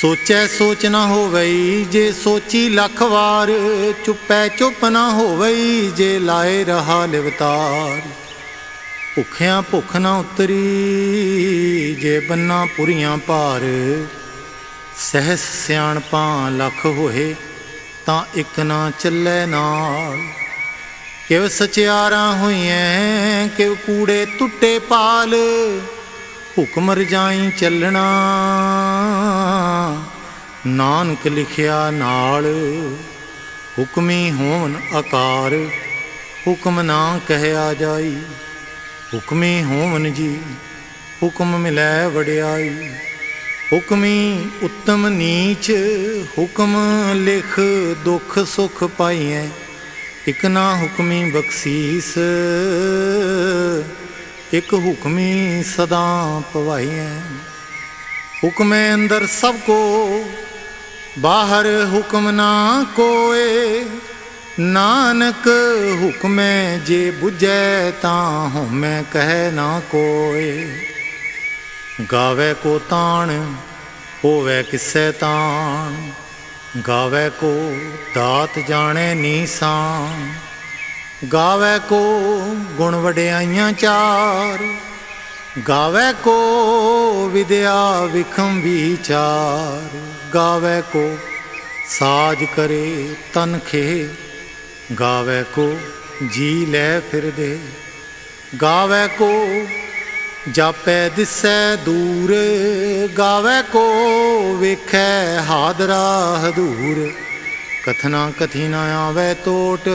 ਸੋਚੈ ਸੋਚ ਨਾ ਹੋਵਈ, ਜੇ ਸੋਚੀ ਲੱਖ ਵਾਰ, ਚੁੱਪੈ ਚੁੱਪ ਨਾ ਹੋਵਈ, ਜੇ ਲਾਏ ਰਹਾ ਲਿਵਤਾਰ ਭੁੱਖਿਆਂ ਭੁੱਖ ਨਾ ਉਤਰੀ, ਜੇ ਬੰਨਾ ਪੁਰੀਆਂ ਭਾਰ। ਸਹਿਸ ਸਿਆਣਪਾਂ ਲੱਖ ਹੋਏ, ਤਾਂ ਇੱਕ ਨਾ ਚੱਲੇ ਨਾਲ। ਕਿਵ ਸਚਿਆਰਾਂ ਹੋਈਐ, ਕਿਵ ਕੂੜੇ ਟੁੱਟੇ ਪਾਲ। ਹੁਕਮ ਰਜਾਈ ਚੱਲਣਾ। ਨਾਨਕ ਲਿਖਿਆ ਨਾਲ, ਹੁਕਮੀ ਹੋਵਨ ਆਕਾਰ, ਹੁਕਮ ਨਾ ਕਹਿਆ ਜਾਈ। ਹੁਕਮੀ ਹੋਵਨ ਜੀ, ਹੁਕਮ ਮਿਲੈ ਵਡਿਆਈ। ਹੁਕਮੀ ਉੱਤਮ ਨੀਚ, ਹੁਕਮ ਲਿਖ ਦੁਖ ਸੁਖ ਪਾਈਐ। ਇਕ ਨਾ ਹੁਕਮੀ ਬਖਸ਼ੀਸ ਇੱਕ ਹੁਕਮੀ ਸਦਾ ਪਵਾਈਐ। ਹੁਕਮੇ ਅੰਦਰ ਸਭ ਕੋ, ਬਾਹਰ ਹੁਕਮ ਨਾ ਕੋਏ। ਨਾਨਕ ਹੁਕਮੇ ਜੇ 부ਜੈ ਤਾਂ ਹਉਮੈ ਕਹਿ ਨਾ ਕੋਏ। ਗਾਵੇ ਕੋ ਤਾਣ, ਹੋਵੇ ਕਿਸੈ ਤਾਣ। ਗਾਵੇ ਕੋ ਦਾਤ ਜਾਣੇ ਨੀਸਾਨ। ਗਾਵੇ ਕੋ ਗੁਣ ਵਡਿਆਈਆਂ ਚਾਰ, ਗਾਵੇ ਕੋ ਵਿਦਿਆ ਵਿਖਮ ਵਿਚਾਰ, ਗਾਵੇ ਕੋ ਸਾਜ ਕਰੇ ਤਨਖੇ ਗਾਵੇ ਕੋ ਜੀ ਲੈ ਫਿਰਦੇ, ਗਾਵੇ ਕੋ ਜਾਪੈ ਦਿਸੈ ਦੂਰ, ਗਾਵੇ ਕੋ ਵੇਖੈ ਹਾਦਰਾ ਹਦੂਰ। ਕਥਨਾ ਕਥੀ ਨਾ ਆਵੇ ਟੋਟ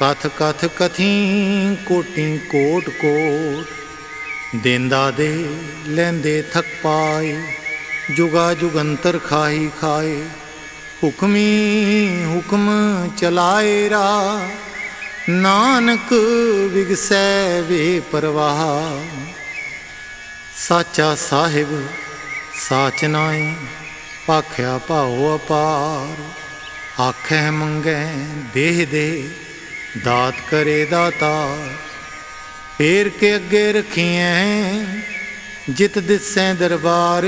ਕਥ ਕਥ ਕਥੀ ਕੋਟੀ ਕੋਟ ਕੋਟ। ਦੇਂਦਾ ਦੇ ਲੈਂਦੇ ਥਕ ਪਾਏ। ਜੁਗਾ ਜੁਗੰਤਰ ਖਾਈ ਖਾਏ। ਹੁਕਮੀ ਹੁਕਮ ਚਲਾਏ ਰਾ। ਨਾਨਕ ਵਿਗਸੈ ਵੇ ਪਰਵਾਹ। ਸਾਚਾ ਸਾਹਿਬ ਸਾਚ ਨਾਏ। ਭਾਖਿਆ ਭਾਉ ਅਪਾਰ। ਆਖੈ ਮੰਗੈ ਦੇਹ ਦੇ, ਦਾਤ ਕਰੇ ਦਾਤਾਰ। ਫੇਰ ਕੇ ਅੱਗੇ ਰਖੀਐ, ਜਿਤ ਦਿਸੈ ਦਰਬਾਰ।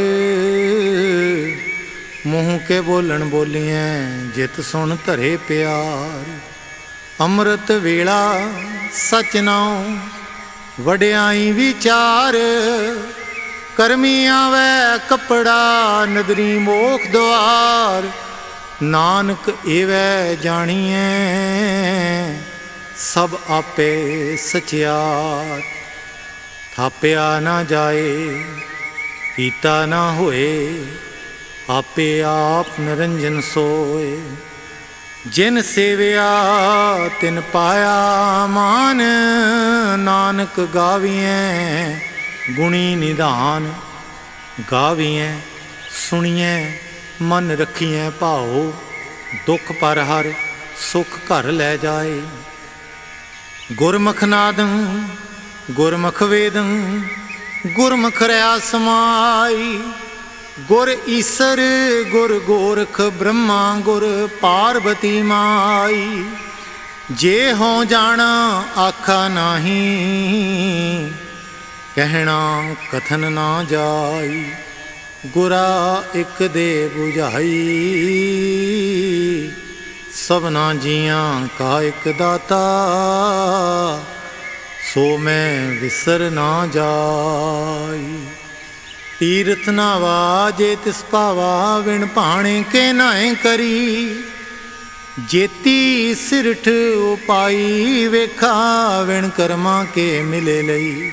ਮੂੰਹ ਕੇ ਬੋਲਣ ਬੋਲੀਐ, ਜਿਤ ਸੁਣ ਧਰੇ ਪਿਆਰ। ਅੰਮ੍ਰਿਤ ਵੇਲਾ ਸਚ ਨਾਉ, ਵਡਿਆਈ ਵਿਚਾਰ। ਕਰਮੀ ਆਵੇ ਕਪੜਾ, ਨਦਰੀ ਮੋਖ ਦੁਆਰ ਨਾਨਕ ਏਵੈ ਜਾਣੀਐ, ਸਭ ਆਪੇ ਸਚਿਆਰ। ਥਾਪਿਆ ਨਾ ਜਾਏ ਪੀਤਾ ਨਾ ਹੋਏ, ਆਪੇ ਆਪ ਨਿਰੰਜਨ ਸੋਏ। ਜਿਨ ਸੇਵਿਆ, ਤਿਨ ਪਾਇਆ ਮਾਨ, ਨਾਨਕ ਗਾਵੀਐ। ਗੁਣੀ ਨਿਧਾਨ, ਗਾਵੀਐ, ਸੁਣੀਐ, ਮਨ ਰਖੀਐ ਭਾਉ, ਦੁਖ ਪਰ ਹਰ ਸੁਖ ਘਰ ਲੈ ਜਾਏ। ਗੁਰਮੁਖ ਨਾਦੰ, ਗੁਰਮੁਖ ਵੇਦੰ, ਗੁਰਮੁਖ ਰਿਆ ਸਮਾਈ। ਗੁਰ ਈਸਰ, ਗੁਰ ਗੋਰਖ ਬ੍ਰਹਮਾ, ਗੁਰ ਪਾਰਵਤੀ ਮਾਈ। ਜੇ ਹੋ ਜਾਣਾ, ਆਖਾ ਨਹੀਂ। ਕਹਿਣਾ ਕਥਨ ਨਾ ਜਾਈ, ਗੁਰਾ ਇੱਕ ਦੇ 부ਝਾਈ ਸਭਨਾ ਜੀਆਂ ਕਾ ਇੱਕ ਦਾਤਾ, ਸੋ ਮੈਂ ਵਿਸਰ ਨਾ ਜਾਈ। ਤੀਰਥ ਨਾ ਵਾਜੇ ਤਿਸ ਭਾਵਾ, ਵਿਣ ਭਾਣੇ ਕੇ ਨਾਏ ਕਰੀ। ਜੇਤੀ ਸਿਰਠ ਉਪਾਈ ਵੇਖਾ, ਵਿਣ ਕਰਮਾ ਕੇ ਮਿਲੇ ਲਈ।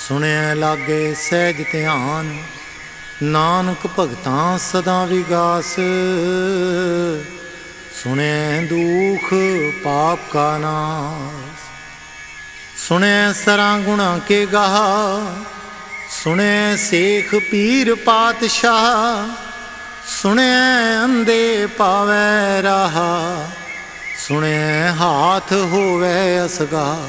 ਸੁਣਿਐ ਲਾਗੇ ਸਹਿਜ ਧਿਆਨ, ਨਾਨਕ ਭਗਤਾਂ ਸਦਾ ਵਿਗਾਸ। ਸੁਣਿਐ ਦੁਖ ਪਾਪ ਕਾ ਨਾਸ। ਸੁਣਿਐ ਸਰਾਂ ਗੁਣਾ ਕੇ ਗਾਹ ਸੁਣਿਐ ਸੇਖ ਪੀਰ ਪਾਤਸ਼ਾਹ। ਸੁਣਿਐ ਅੰਦੇ ਪਾਵੈ ਰਹਾ ਸੁਣਿਐ ਹਾਥ ਹੋਵੇ ਅਸਗਾ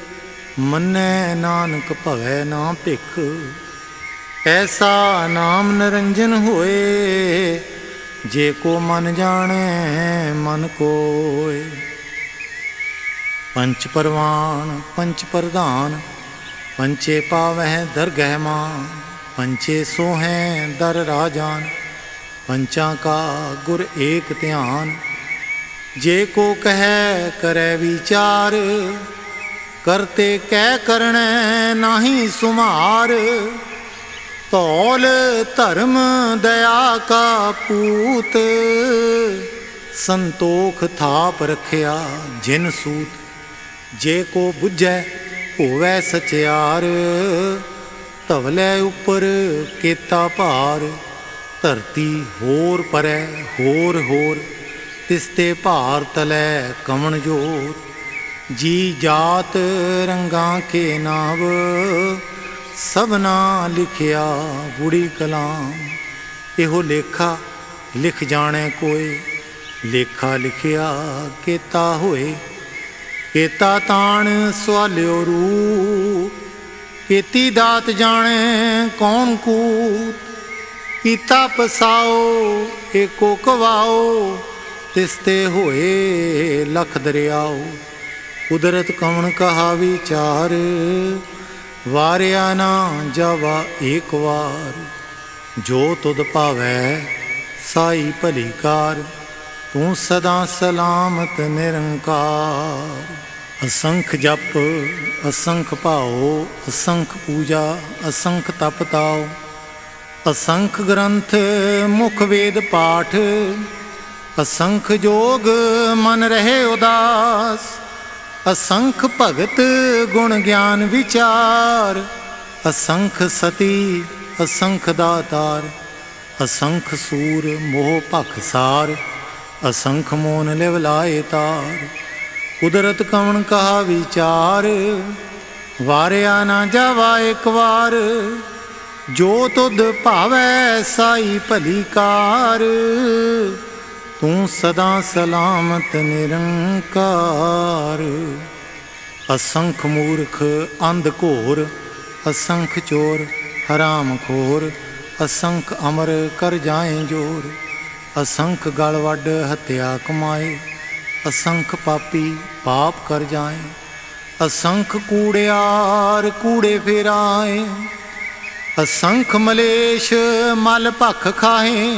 ਮੰਨੈ ਨਾਨਕ ਭਵੈ ਨਾ ਭਿਖ। ਐਸਾ ਨਾਮ ਨਿਰੰਜਨ ਹੋਏ, ਜੇ ਕੋ ਮਨ ਜਾਣੈ, ਮਨ ਕੋਏ। ਪੰਚ ਪਰਵਾਨ, ਪੰਚ ਪ੍ਰਧਾਨ, ਪੰਚੇ ਪਾਵਹਿ ਦਰਗਹਿ ਮਾਨ ਪੰਚੇ ਸੋਹੈ ਦਰ ਰਾਜਾਨ, ਪੰਚਾਂ ਕਾ ਗੁਰ ਏਕ ਧਿਆਨ। ਜੇ ਕੋ ਕਹੈ, ਕਰੈ ਵਿਚਾਰ ਕਰਤੇ ਕਹਿ ਕਰਣੈ ਨਾਹੀ ਸੁਮਾਰ, ਧੌਲ ਧਰਮ ਦਇਆ ਕਾ ਪੂਤ, ਸੰਤੋਖ ਥਾਪ ਰਖਿਆ ਜਿਨ ਸੂਤ, ਜੇ ਕੋ 부ਝੈ ਹੋਵੈ ਸਚਿਆਰ, ਧਵਲੇ ਉੱਪਰ ਕੀਤਾ ਭਾਰ, ਧਰਤੀ ਹੋਰ ਪਰੈ ਹੋਰ ਹੋਰ ਤਿਸ ਤੇ ਭਾਰ ਤਲੈ ਕਮਣ ਜੋਤ। ਜੀ ਜਾਤ ਰੰਗਾਂ ਕੇ ਨਾਵ, ਸਭਨਾ ਲਿਖਿਆ ਬੁੜੀ ਕਲਾਮ। ਇਹੋ ਲੇਖਾ ਲਿਖ ਜਾਣੈ ਕੋਏ, ਲੇਖਾ ਲਿਖਿਆ ਕੀਤਾ ਹੋਏ। ਕੀਤਾ ਤਾਣ ਸਵਾਲਿਓ ਰੂ ਕੀਤੀ ਦਾਤ ਜਾਣੈ ਕੌਣ ਕੂਤ। ਕੀਤਾ ਪਸਾਓ, ਏਕੋ ਕਵਾਓ ਤਿਸ ਤੇ ਹੋਏ ਲਖ ਦਰਿਆਓ। ਕੁਦਰਤ ਕਵਣ ਕਹਾ ਵਿਚਾਰ? ਵਾਰਿਆ ਨਾ ਜਾਵਾ ਏਕ ਵਾਰ। ਜੋ ਤੁਧ ਭਾਵੈ ਸਾਈ ਭਲੀ ਕਾਰ, ਤੂੰ ਸਦਾ ਸਲਾਮਤ ਨਿਰੰਕਾਰ। ਅਸੰਖ ਜਪ, ਅਸੰਖ ਭਾਉ, ਅਸੰਖ ਪੂਜਾ, ਅਸੰਖ ਤਪ ਤਾਉ। ਅਸੰਖ ਗ੍ਰੰਥ ਮੁਖ ਵੇਦ ਪਾਠ, ਅਸੰਖ ਜੋਗ ਮਨ ਰਹੇ ਉਦਾਸ। ਅਸੰਖ ਭਗਤ ਗੁਣ ਗਿਆਨ ਵਿਚਾਰ, ਅਸੰਖ ਸਤੀ, ਅਸੰਖ ਦਾਤਾਰ, ਅਸੰਖ ਸੂਰ ਮੋਹ ਭਖ ਸਾਰ, ਅਸੰਖ ਮੋਨ ਲਿਵ ਲਾਏ ਤਾਰ। ਕੁਦਰਤ ਕਵਣ ਕਹਾ ਵਿਚਾਰ, ਵਾਰਿਆ ਨਾ ਜਾਵਾ ਇੱਕ ਵਾਰ, ਜੋ ਤੁਧ ਭਾਵੈ ਸਾਈ ਭਲੀ ਕਾਰ। ਤੂੰ ਸਦਾ ਸਲਾਮਤ ਨਿਰੰਕਾਰ। ਅਸੰਖ ਮੂਰਖ, ਅੰਧ ਘੋਰ, ਅਸੰਖ ਚੋਰ, ਹਰਾਮ ਖੋਰ, ਅਸੰਖ ਅਮਰ ਕਰ ਜਾਏ ਜੋਰ। ਅਸੰਖ ਗਲ ਵੱਡ ਹਤਿਆ ਕਮਾਏ, ਅਸੰਖ ਪਾਪੀ ਪਾਪ ਕਰ ਜਾਏ। ਅਸੰਖ ਕੂੜਿਆਰ ਕੂੜੇ ਫੇਰਾਏ, ਅਸੰਖ ਮਲੇਸ਼ ਮਲ ਭਖ ਖਾਏ।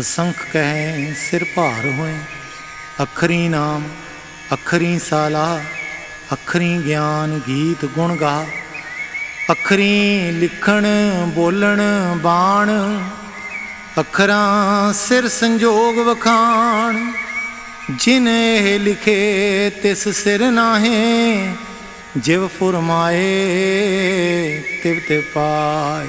ਅਸੰਖ ਕਹੈ, ਸਿਰ ਭਾਰ ਹੋਏ। ਅਖਰੀ ਨਾਮ, ਅਖਰੀ ਸਾਲਾ, ਅਖਰੀ ਗਿਆਨ ਗੀਤ ਗੁਣ ਗਾ। ਅਖਰੀ ਲਿਖਣ, ਬੋਲਣ, ਬਾਣ। ਅੱਖਰਾਂ ਸਿਰ ਸੰਜੋਗ ਵਖਾਣ। ਜਿਨ ਇਹ ਲਿਖੇ, ਤਿਸ ਸਿਰ ਨਾਹੇ। ਜਿਵ ਫੁਰਮਾਏ, ਤਿਵ ਤੇ ਪਾਏ।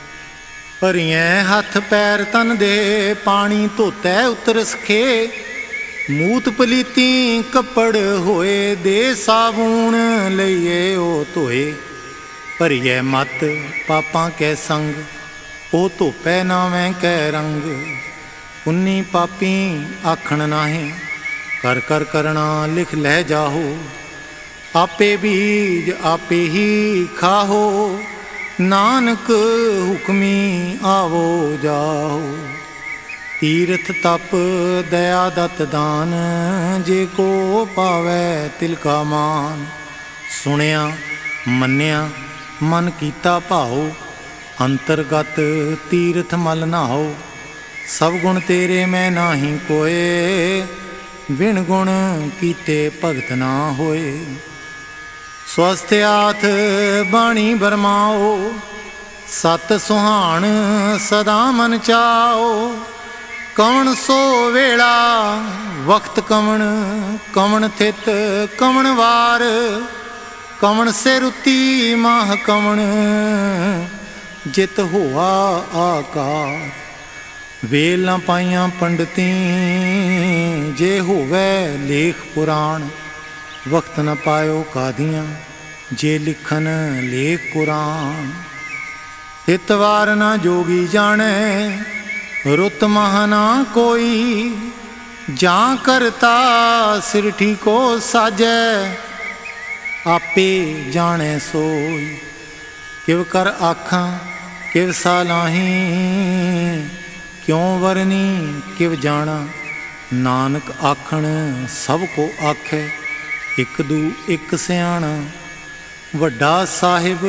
ਭਰੀਐ ਹੱਥ ਪੈਰ ਤਨ ਦੇ, ਪਾਣੀ ਧੋਤੈ ਉਤਰ ਸਖੇ। ਮੂਤ ਪਲੀਤੀ ਕੱਪੜ ਹੋਏ ਦੇ ਸਾਬੂਣ ਲਈਏ ਉਹ ਧੋਏ। ਭਰੀਐ ਮਤ ਪਾਪਾਂ ਕੈ ਸੰਗ ਉਹ ਧੋਪੈ ਨਾ ਮੈਂ ਕੈ ਰੰਗ। ਪੁੰਨੀ ਪਾਪੀ ਆਖਣ ਨਾਹੀਂ, ਕਰ ਕਰ ਕਰਣਾ ਲਿਖ ਲੈ ਜਾਹੋ। ਆਪੇ ਬੀਜ ਆਪੇ ਹੀ ਖਾਹੋ। ਨਾਨਕ ਹੁਕਮੀ ਆਵੋ ਜਾਓ। ਤੀਰਥ ਤਪ, ਦਇਆ ਦਤ ਦਾਨ, ਜੇ ਕੋ ਪਾਵੈ ਤਿਲ ਮਾਨ। ਸੁਣਿਆ, ਮੰਨਿਆ, ਮਨ ਕੀਤਾ ਭਾਉ, ਅੰਤਰਗਤ ਤੀਰਥ ਮਲ ਨਾਓ ਸਭ ਗੁਣ ਤੇਰੇ ਮੈਂ ਨਾਹੀ ਕੋਏ ਵਿਣ ਗੁਣ ਕੀਤੇ ਭਗਤ ਨਾ ਹੋਏ। ਸਵਸਥਿਆਥ ਬਾਣੀ ਬਰਮਾਓ, ਸਤ ਸੁਹਾਣ ਸਦਾ ਮਨ ਚਾਓ। ਕਵਣ ਸੋ ਵੇਲਾ ਵਕਤ ਕਵਣ ਕਵਣ ਥਿਤ ਕਵਣ ਵਾਰ। ਕਵਣ ਸੇ ਰੁਤੀ ਮਾਹ ਕਵਣ, ਜਿਤ ਹੋਆ ਆਕਾਰ। ਵੇਲਾਂ ਪਾਈਆਂ ਪੰਡਤੀ, ਜੇ ਹੋਵੇ ਲੇਖ ਪੁਰਾਣ। ਵਕਤ ਨਾ ਪਾਇਓ ਕਾਦੀਆਂ, ਜੇ ਲਿਖਨ ਲੇਖ ਕੁਰਾਨ। ਤਿਤਵਾਰ ਨਾ ਜੋਗੀ ਜਾਣੈ, ਰੁੱਤ ਮਹ ਨਾ ਕੋਈ, ਜਾਂ ਕਰਤਾ ਸਿਰ ਕੋ ਸਾਜੈ। ਆਪੇ ਜਾਣੈ ਸੋਈ, ਕਿਵ ਕਰ ਆਖਾਂ, ਕਿਵ ਸਾਲਾਹੀ ਕਿਉ ਵਰਨੀ, ਕਿਵ ਜਾਣਾ, ਨਾਨਕ ਆਖਣ ਸਭ ਕੋ ਆਖੈ। ਇਕ ਦੂ ਇਕ ਸਿਆਣਾ, ਵੱਡਾ ਸਾਹਿਬ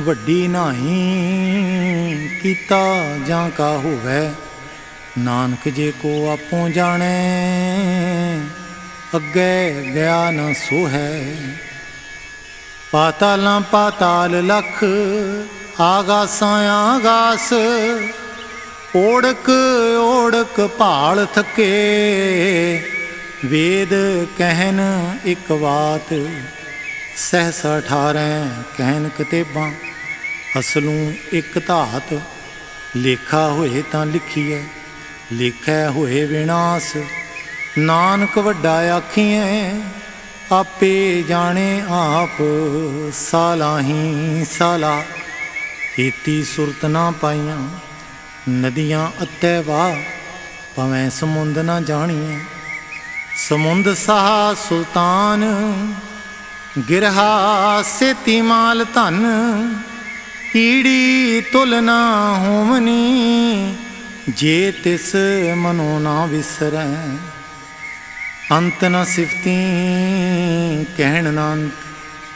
ਵੱਡੀ ਨਾਹੀ ਕੀਤਾ ਜਾਂ ਕਾ ਹੋਵੇ, ਨਾਨਕ ਜੇ ਕੋ ਆਪੋ ਜਾਣੈ, ਅੱਗੇ ਗਿਆ ਨਾ ਸੋ ਹੈ ਪਾਤਾਲਾਂ ਪਾਤਾਲ ਲਖ ਆਗਾਸਾਂ ਆਗਾਸ, ਓੜਕ ਓੜਕ ਭਾਲ ਥਕੇ। ਵੇਦ ਕਹਿਨ ਇੱਕ ਬਾਤ ਸਹਸ 18 ਕਹਿਨ ਕਿਤੇਬਾਂ। ਅਸਲੂ ਇੱਕ ਧਾਤ, ਲੇਖਾ ਹੋਏ ਤਾਂ ਲਿਖੀਐ, ਲੇਖੈ ਹੋਏ ਵਿਨਾਸ਼। ਨਾਨਕ ਵੱਡਾ ਆਖੀਐ, ਆਪੇ ਜਾਣੇ ਆਪ ਸਾਲਾਹੀ ਸਾਲਾ। ਏਤੀ ਸੁਰਤ ਨਾ ਪਾਈਆਂ, ਨਦੀਆਂ ਅੱਤੇ ਵਾ ਭਵੇਂ ਸਮੁੰਦ ਨਾ ਜਾਣੀਏ ਸਮੁੰਦ ਸਾਹ ਸੁਲਤਾਨ, ਗਿਰਹਾ ਸੇਤੀ ਮਾਲ ਧਨ, ਕੀੜੀ ਤੁਲ ਨਾ ਹੋਵਨੀ, ਜੇ ਤਿਸ ਮਨੋ ਨਾ ਵਿਸਰੈ। ਅੰਤ ਨ ਸਿਫਤੀ ਕਹਿਣ ਨਾ ਅੰਤ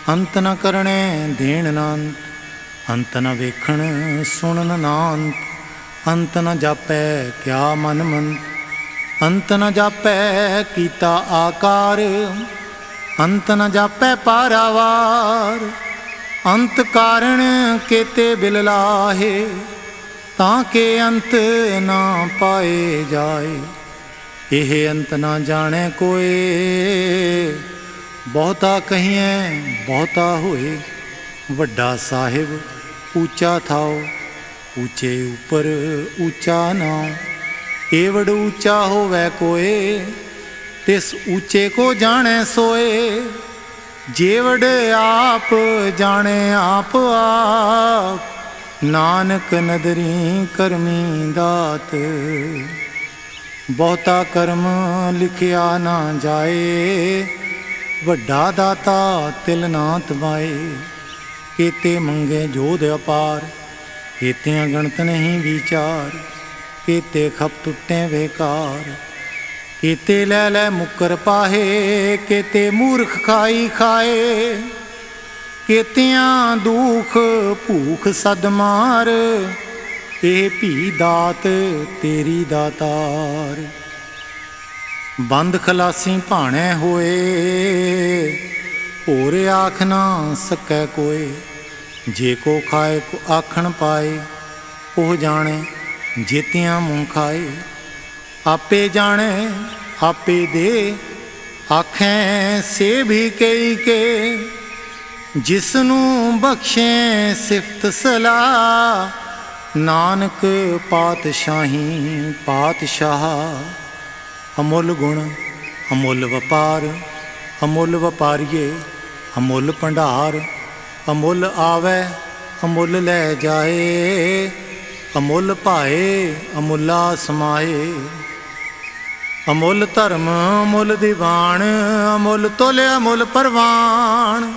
ਅੰਤ ਨ ਕਰਣੈ ਦੇਣ ਨਾ ਅੰਤ ਅੰਤ ਨ ਵੇਖਣ ਸੁਣਨ ਨਾ ਅੰਤ ਅੰਤ ਨ ਜਾਪੈ ਕਿਆ ਮਨ ਮੰਤ। ਅੰਤ ਨ ਜਾਪੈ ਕੀਤਾ ਆਕਾਰ, ਅੰਤ ਨ ਜਾਪੈ ਪਾਰਾਵਾਰ। ਅੰਤ ਕਾਰਣ ਕੇਤੇ ਬਿਲ ਲਾਹੇ, ਤਾਂ ਕੇ ਅੰਤ ਨਾ ਪਾਏ ਜਾਏ। ਇਹ ਅੰਤ ਨਾ ਜਾਣੈ ਕੋਏ, ਬਹੁਤਾ ਕਹੀਐ, ਬਹੁਤਾ ਹੋਏ। ਵੱਡਾ ਸਾਹਿਬ, ਉੱਚਾ ਥਾਓ, ਉੱਚੇ ਉੱਪਰ ਉੱਚਾ ਨਾਉ। ਏਵੜ ਉੱਚਾ ਹੋਵੇ ਕੋਏ, ਤਿਸ ਉੱਚੇ ਕੋ ਜਾਣੈ ਸੋਏ। ਜੇਵੜ ਆਪ ਜਾਣੇ ਆਪ ਆਪ, ਨਾਨਕ ਨਦਰੀ ਕਰਮੀ ਦਾਤ। ਬਹੁਤਾ ਕਰਮ ਲਿਖਿਆ ਨਾ ਜਾਏ, ਵੱਡਾ ਦਾਤਾ ਤਿਲ ਨਾ ਤਮਾਏ ਕੀਤੇ ਮੰਗੇ ਜੋਧ ਅਪਾਰ, ਕੀਤਿਆਂ ਗਣਤ ਨਹੀਂ ਵਿਚਾਰ। ਕੀਤੇ ਖਪ ਟੁੱਟੇ ਵੇਕਾਰ ਕੀਤੇ ਲੈ ਲੈ ਮੁਕਰ ਪਾਹੇ, ਕੀਤੇ ਮੂਰਖ ਖਾਈ ਖਾਏ। ਕੀਤਿਆਂ ਦੁਖ ਭੂਖ ਸਦ ਮਾਰ, ਇਹ ਭੀ ਦਾਤ ਤੇਰੀ ਦਾਤਾਰ। ਬੰਦ ਖਲਾਸੀ ਭਾਣੇ ਹੋਏ, ਹੋਰ ਆਖ ਨਾ ਸਕੈ ਕੋਏ। ਜੇ ਕੋ ਖਾਏ, ਕੋ ਆਖਣ ਪਾਏ, ਉਹ ਜਾਣੇ ਜੀਤਿਆਂ ਮੂੰਹ ਖਾਏ, ਆਪੇ ਜਾਣੇ, ਆਪੇ ਦੇ। ਆਖੇ, ਸੇ ਵੀ ਕਈ ਕੇ ਜਿਸ ਨੂੰ ਬਖਸ਼ੇ ਸਿਫਤ ਸਲਾ ਨਾਨਕ ਪਾਤਸ਼ਾਹੀ ਪਾਤਸ਼ਾਹ, ਅਮੁੱਲ ਗੁਣ, ਅਮੁੱਲ ਵਪਾਰ, ਅਮੁੱਲ ਵਪਾਰੀਏ, ਅਮੁੱਲ ਭੰਡਾਰ। ਅਮੁੱਲ ਆਵੇ, ਅਮੁੱਲ ਲੈ ਜਾਏ। ਅਮੁੱਲ ਭਾਏ, ਅਮੁੱਲਾ ਸਮਾਏ। ਅਮੁੱਲ ਧਰਮ, ਅਮੁੱਲ ਦੀਵਾਨ, ਅਮੁੱਲ ਤੁਲ, ਅਮੁੱਲ ਪਰਵਾਨ।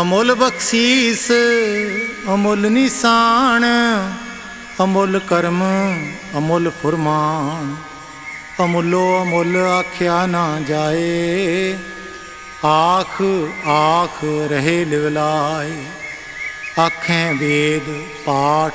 ਅਮੁੱਲ ਬਖਸ਼ੀਸ, ਅਮੁੱਲ ਨਿਸ਼ਾਨ। ਅਮੁੱਲ ਕਰਮ, ਅਮੁੱਲ ਫੁਰਮਾਨ। ਅਮੁੱਲੋ ਅਮੁੱਲ ਆਖਿਆ ਨਾ ਜਾਏ। ਆਖ ਆਖ ਰਹੇ ਲਿਵਲਾਏ। ਆਖੇ ਵੇਦ, ਪਾਠ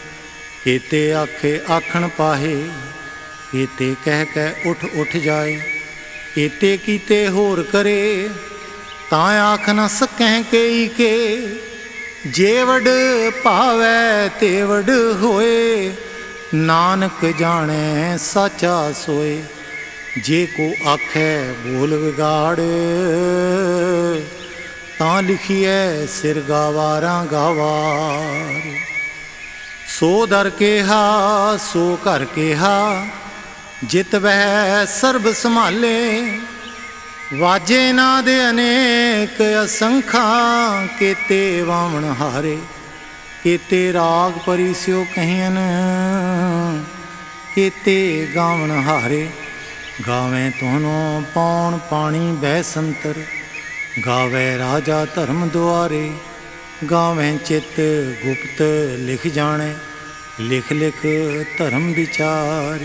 ਕੀਤੇ ਆਖੇ, ਆਖਣ ਪਾਹੇ ਕੀਤੇ ਕਹਿ ਕਹਿ ਉਠ ਉਠ ਜਾਏ ਕੀਤੇ ਕੀਤੇ ਹੋਰ ਕਰੇ, ਤਾਂ ਆਖ ਨ ਸਕੈ ਕਈ ਕੇ ਜੇਵੜ ਭਾਵੈ ਤੇਵੜ ਹੋਏ, ਨਾਨਕ ਜਾਣੈ ਸਾਚਾ ਸੋਏ, ਜੇ ਕੋ ਆਖੈ ਬੋਲ ਵਿਗਾੜ, ਤਾਂ ਲਿਖੀਐ ਸਿਰ ਗਾਵਾਰਾਂ ਗਾਵਾਰ। ਸੋ ਦਰ ਕੇਹਾ, ਸੋ ਘਰ ਕੇਹਾ, ਜਿਤ ਬਹਿ ਸਰਬ ਸੰਭਾਲੇ। ਵਾਜੇ ਨਾ ਦੇ ਅਨੇਕ ਅਸੰਖਾਂ, ਕੀਤੇ ਵਾਵਣ ਹਾਰੇ। ਕੀਤੇ ਰਾਗ ਪਰਿਸਿਓ ਕਹਿਨ ਕੀਤੇ ਗਾਵਣ ਹਾਰੇ। ਗਾਵੇਂ ਤੋਨੋ ਪੌਣ ਪਾਣੀ ਬਹਿ ਸੰਤਰ, ਗਾਵੇ ਰਾਜਾ ਧਰਮ ਦੁਆਰੇ। ਗਾਵੇਂ ਚਿਤ ਗੁਪਤ ਲਿਖ ਜਾਣੇ, ਲਿਖ ਲਿਖ ਧਰਮ ਵਿਚਾਰ।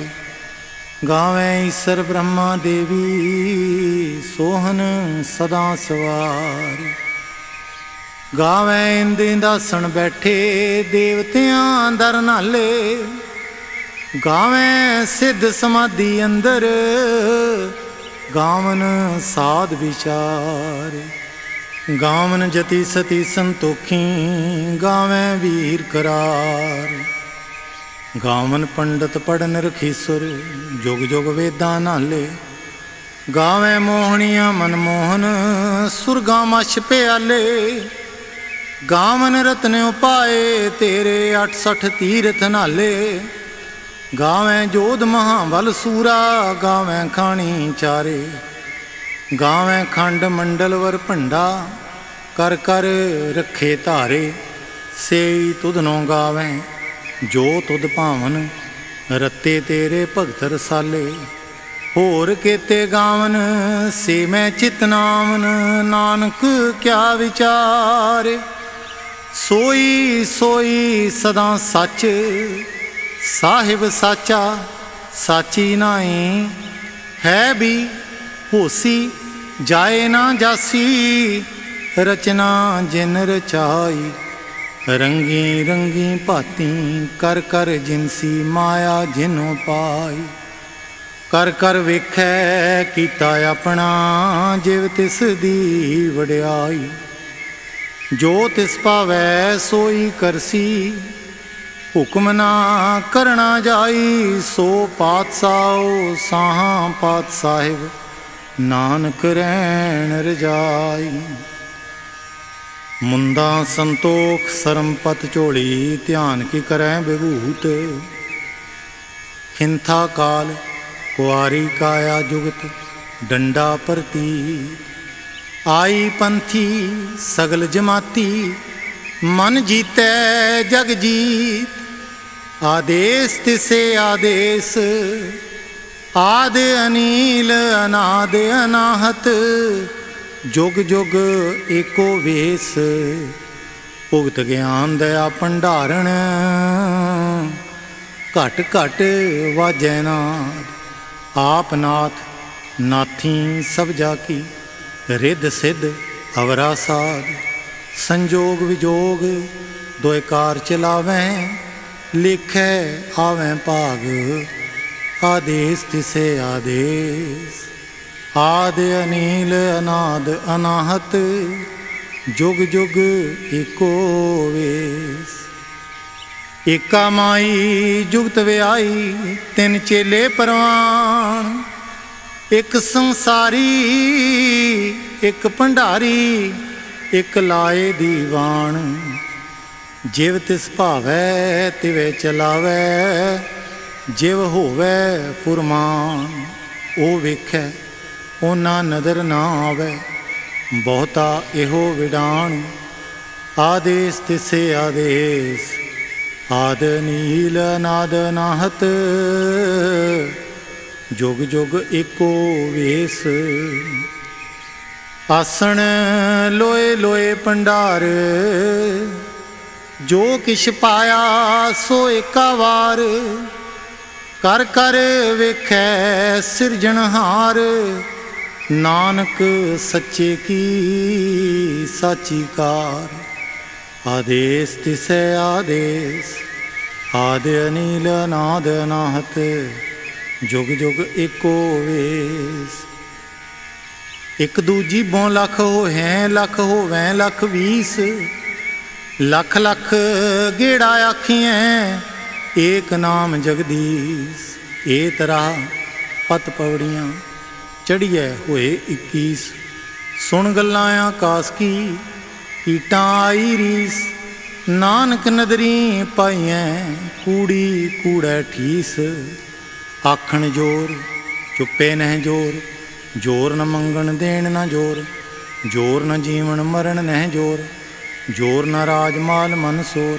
ਗਾਵੇਂ ਈਸਰ ਬ੍ਰਹਮਾ ਦੇਵੀ ਸੋਹਨ ਸਦਾ ਸਵਾਰ। ਗਾਵੇਂ ਇੰਦੇ ਦਾਸਣ ਬੈਠੇ, ਦੇਵਤਿਆਂ ਦਰ ਨਾਲੇ। ਗਾਵੇਂ ਸਿੱਧ ਸਮਾਧੀ ਅੰਦਰ, ਗਾਵਨ ਸਾਧ ਵਿਚਾਰ। ਗਾਵਨ ਜਤੀ ਸਤੀ ਸੰਤੋਖੀ, ਗਾਵੇਂ ਵੀਰ ਕਰਾਰ। ਗਾਵਨ ਪੰਡਤ ਪੜਨ ਰਖੀਸੁਰ ਜੁਗ ਜੁਗ ਵੇਦਾਂ ਨਾਲੇ। ਗਾਵੇਂ ਮੋਹਣੀਆਂ ਮਨਮੋਹਨ ਸੁਰਗਾ ਮਛ ਪਿਆਲੇ। ਗਾਵਨ ਰਤਨ ਉਪਾਏ, ਤੇਰੇ 68 ਤੀਰਥ ਨਾਲੇ। ਗਾਵੇਂ ਜੋਧ ਮਹਾਬਲ ਸੂਰਾ, ਗਾਵੇਂ ਖਾਣੀ ਚਾਰੇ। ਗਾਵੇਂ ਖੰਡ ਮੰਡਲ ਵਰ ਭੰਡਾ, ਕਰ ਕਰ ਰੱਖੇ ਧਾਰੇ, ਸੇਈ ਤੁਧਨੋਂ ਗਾਵੇਂ, ਜੋ ਤੁਧ ਭਾਵਨ, ਰੱਤੇ ਤੇਰੇ ਭਗਤ ਰਸਾਲੇ। ਹੋਰ ਕੇਤੇ ਗਾਵਨ, ਸੇ ਮੈਂ ਚਿਤਨਾਵਨ ਨਾਨਕ ਕਿਆ ਵਿਚਾਰੇ। ਸੋਈ ਸੋਈ ਸਦਾ ਸੱਚ, ਸਾਹਿਬ ਸਾਚਾ, ਸਾਚੀ ਨਾਈ ਹੈ ਵੀ ਹੋਸੀ, ਜਾਏ ਨਾ ਜਾਸੀ, ਰਚਨਾ ਜਿਨ ਰਚਾਈ। ਰੰਗੀ ਰੰਗੀ ਭਾਤੀ, ਕਰ ਕਰ ਜਿਨਸੀ ਮਾਇਆ ਜਿਨੋ ਪਾਈ। ਕਰ ਕਰ ਵੇਖੈ, ਕੀਤਾ ਆਪਣਾ, ਜਿਵ ਤਿਸ ਦੀ ਵਡਿਆਈ। ਜੋ ਤਿਸ ਪਾਵੈ, ਸੋਈ ਕਰਸੀ। ਹੁਕਮ ਨਾ ਕਰਨਾ ਜਾਈ, ਸੋ ਪਾਤਸ਼ਾਹ ਸਾਹਾਂ ਪਾਤ ਸਾਹਿਬ ਨਾਨਕ ਰਹਿਣ ਰਜਾਈ। ਮੁੰਦਾ ਸੰਤੋਖ ਸਰਮਪਤ ਝੋਲੀ, ਧਿਆਨ ਕੀ ਕਰੈ ਬਿਭੂਤ ਖਿੰਥਾ ਕਾਲ ਕੁਆਰੀ ਕਾਇਆ ਜੁਗਤ, ਡੰਡਾ ਪ੍ਰਤੀ ਆਈ ਪੰਥੀ ਸਗਲ ਜਮਾਤੀ, ਮਨ ਜੀਤੈ ਜਗ ਜੀਤ। ਆਦੇਸ ਤਿਸੇ ਆਦੇਸ ਆਦ ਅਨੀਲ, ਅਨਾਦ ਅਨਾਹਤ, ਜੁਗ ਜੁਗ ਏਕੋ ਵੇਸ। ਭੁਗਤ ਗਿਆਨ ਦਇਆ ਭੰਡਾਰਣ, ਘਟ ਘਟ ਵਾਜੈ ਨਾਦ। ਆਪ ਨਾਥ ਨਾਥੀ ਸਭ ਜਾ ਕੀ, ਰਿੱਧ ਸਿੱਧ ਅਵਰਾ ਸਾਧ। ਸੰਜੋਗ ਵਿਜੋਗ ਦੋਇ ਕਾਰ ਚਲਾਵੈ, ਲਿਖੈ ਆਵੈ ਭਾਗ। ਆਦੇਸ ਤਿਸੇ ਆਦੇਸ ਆਦ ਅਨੀਲ ਅਨਾਦ ਅਨਾਹਤ ਜੁਗ ਜੁਗ ਏਕੋ ਵੇਸ ਏਕਾ ਮਾਈ ਜੁਗਤ ਵਿਆਈ ਤਿੰਨ ਚੇਲੇ ਪਰਵਾਨ ਇੱਕ ਸੰਸਾਰੀ ਇੱਕ ਭੰਡਾਰੀ ਇੱਕ ਲਾਏ ਦੀਵਾਨ ਜਿਵ ਤਿਸ ਭਾਵੈ ਤਿਵੇ ਚਲਾਵੈ ਜਿਵ ਹੋਵੈ ਫੁਰਮਾਨ, ਉਹ ਵੇਖੈ, ਉਹਨਾਂ ਨਦਰ ਨਾ ਆਵੈ। ਬਹੁਤਾ ਇਹੋ ਵਿਡਾਣ, ਆਦੇਸ ਤਿਸੇ ਆਦੇਸ। ਆਦ ਨੀਲ ਨਾਦ ਨਾਹਤ, ਜੁਗ ਜੁਗ ਏਕੋ ਵੇਸ। ਆਸਣ ਲੋਏ ਲੋਏ ਭੰਡਾਰ ਜੋ ਕਿਛ ਪਾਇਆ ਸੋ ਏਕਾ ਵਾਰ। ਕਰ ਕਰ ਵੇਖੈ ਸਿਰਜਣਹਾਰ ਨਾਨਕ ਸੱਚੇ ਕੀ ਸਾਚੀ ਕਾਰ। ਆਦੇਸ ਤਿਸੈ ਆਦੇਸ, ਆਦ ਅਨੀਲ ਨਾਦ ਨਾਹਤ ਜੁਗ ਜੁਗ ਏਕੋ ਵੇਸ। ਇੱਕ ਦੂਜੀ ਬੋਂ ਲੱਖ ਹੋਏ ਲੱਖ ਹੋਵੈ, ਲੱਖ ਵੀਸ। ਲੱਖ ਲੱਖ ਗੇੜਾ ਆਖੀਐ ਏਕ ਨਾਮ ਜਗਦੀਸ਼, ਏ ਤਰਾ ਪਤ ਪਵੜੀਆਂ ਚੜੀਐ ਹੋਏ 21 ਸੁਣ ਗੱਲਾਂ ਆਕਾਸ ਕੀ ਕੀਟਾਂ ਆਈ ਰੀਸ, ਨਾਨਕ ਨਦਰੀ ਪਾਈਐ ਕੂੜੀ ਕੂੜੈ ਠੀਸ। ਆਖਣ ਜੋਰ, ਚੁੱਪੇ ਨਹਿ ਜੋਰ ਜੋਰ ਨ ਮੰਗਣ ਦੇਣ ਨਾ ਜੋਰ ਜੋਰ ਨ ਜੀਵਨ ਮਰਨ ਨਹਿ ਜੋਰ ਜੋਰ ਨ ਰਾਜ ਮਾਲ ਮਨ ਸੋਰ।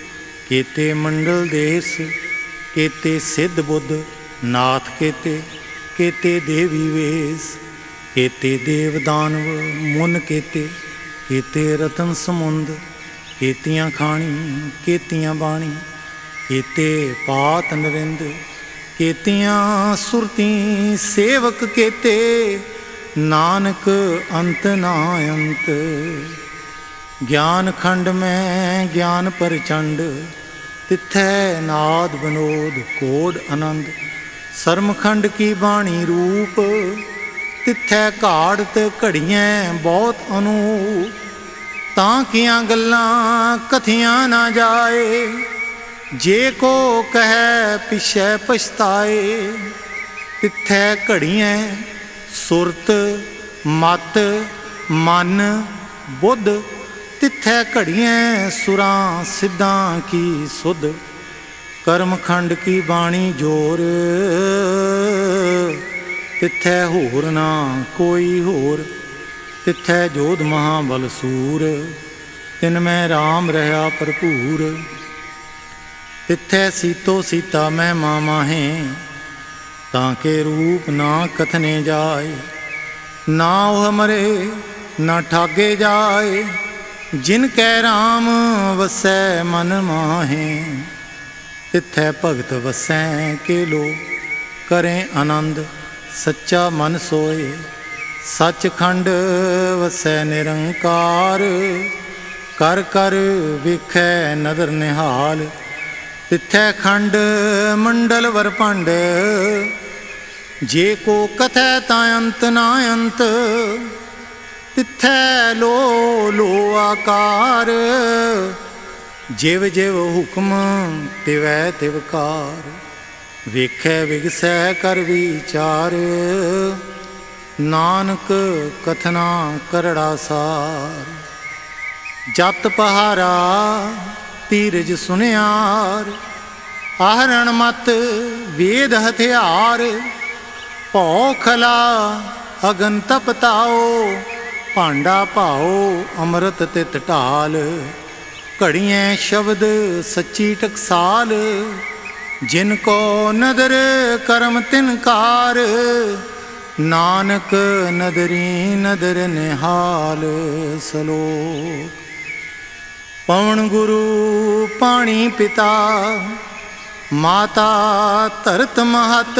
ਕੀਤੇ ਮੰਡਲ ਦੇਸ, ਕੇਤੇ ਸਿੱਧ ਬੁੱਧ ਨਾਥ ਕੇਤੇ, ਕੀਤੇ ਦੇਵੀ ਵੇਸ, ਕੀਤੇ ਦੇਵ ਦਾਨਵ ਮੁਨ ਕੇਤੇ, ਕੀਤੇ ਰਤਨ ਸਮੁੰਦ, ਕੇਤੀਆਂ ਖਾਣੀ, ਕੇਤੀਆਂ ਬਾਣੀ, ਕੀਤੇ ਪਾਤ ਨਰਿੰਦ, ਕੀਤੀਆਂ ਸੁਰਤੀ ਸੇਵਕ ਕੀਤੇ, ਨਾਨਕ ਅੰਤ ਨਾ ਅੰਤ ਗਿਆਨ ਖੰਡ ਮੈਂ ਗਿਆਨ ਪ੍ਰਚੰਡ ਤਿੱਥੈ ਨਾਦ ਬਨੋਦ ਕੋਡ ਆਨੰਦ, ਸਰਮਖੰਡ ਕੀ ਬਾਣੀ ਰੂਪ, ਤਿੱਥੈ ਘਾੜਤ ਘੜੀਆਂ ਬਹੁਤ ਅਨੂਪ, ਤਾਂ ਕੀਆਂ ਗੱਲਾਂ ਕਥੀਆਂ ਨਾ ਜਾਏ, ਜੇ ਕੋ ਕਹੈ ਪਿਛੈ ਪਛਤਾਏ, ਤਿੱਥੈ ਘੜੀਆਂ ਸੁਰਤ, ਮਤ, ਮਨ, ਬੁੱਧ ਤਿੱਥੈ ਘੜੀਆਂ ਸੁਰਾਂ ਸਿੱਧਾਂ ਕੀ ਸੁਧ ਕਰਮਖੰਡ ਕੀ ਬਾਣੀ ਜੋਰ। ਤਿੱਥੈ ਹੋਰ ਨਾ ਕੋਈ ਹੋਰ, ਤਿੱਥੈ ਜੋਧ ਮਹਾਬਲ ਸੂਰ, ਤਿਨ ਮੈਂ RAM ਰਹਾ ਭਰਪੂਰ। ਤਿੱਥੈ ਸੀਤੋ ਸੀਤਾ ਮੈਂ ਮਾਮਾ ਹੈ, ਤਾਂ ਕੇ ਰੂਪ ਨਾ ਕਥਨੇ ਜਾਏ, ਨਾ ਉਹ ਮਰੇ ਨਾ ਠਾਗੇ ਜਾਏ। ਜਿਨ ਕੈ RAM ਵਸੈ ਮਨ ਮਾਹੇ, ਤਿੱਥੈ ਭਗਤ ਵਸੈ ਕੇ ਲੋ ਕਰੇ ਆਨੰਦ ਸੱਚਾ ਮਨ ਸੋਏ। ਸੱਚਖੰਡ ਵਸੈ ਨਿਰੰਕਾਰ, ਕਰ ਕਰ ਵਿਖੈ ਨਦਰ ਨਿਹਾਲ। ਤਿੱਥੈ ਖੰਡ ਮੰਡਲ ਵਰਪੰਡ ਜੇ ਕੋ ਕਥੈ ਤਾਂ ਅੰਤ ਨਾ ਅੰਤ। ਤਿੱਥੈ ਲੋ ਲੋ ਆਕਾਰ। ਜਿਵ ਜਿਵ ਹੁਕਮ ਤਿਵੈ ਤਿਵਕਾਰ ਵੇਖੈ ਵਿਗਸੈ ਕਰ ਵਿਚਾਰ। ਨਾਨਕ ਕਥਨਾ ਕਰੜਾ ਸਾਰ। ਜਤ ਪਹਾਰਾ ਤੀਰਜ ਸੁਨਿਆਰ। ਆਹਰਣ ਮਤ ਵੇਦ ਹਥਿਆਰ। ਭੌ ਖਲਾ ਅਗਨ ਤਪਤਾਓ ਭਾਂਡਾ ਭਾਓ ਅੰਮ੍ਰਿਤ ਤਿਤ ਢਾਲ ਘੜੀਆਂ ਸ਼ਬਦ ਸੱਚੀ ਟਕਸਾਲ, ਜਿਨ ਕੋ ਨਦਰ ਕਰਮ ਤਿਨਕਾਰ ਨਾਨਕ ਨਦਰੀ ਨਦਰ ਨਿਹਾਲ ਸਲੋਕ। ਪਵਨ ਗੁਰੂ ਪਾਣੀ ਪਿਤਾ, ਮਾਤਾ ਧਰਤ ਮਹਤ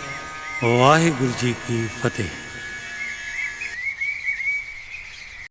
ਵਾਹਿਗੁਰੂ ਜੀ ਕੀ ਫਤਿਹ।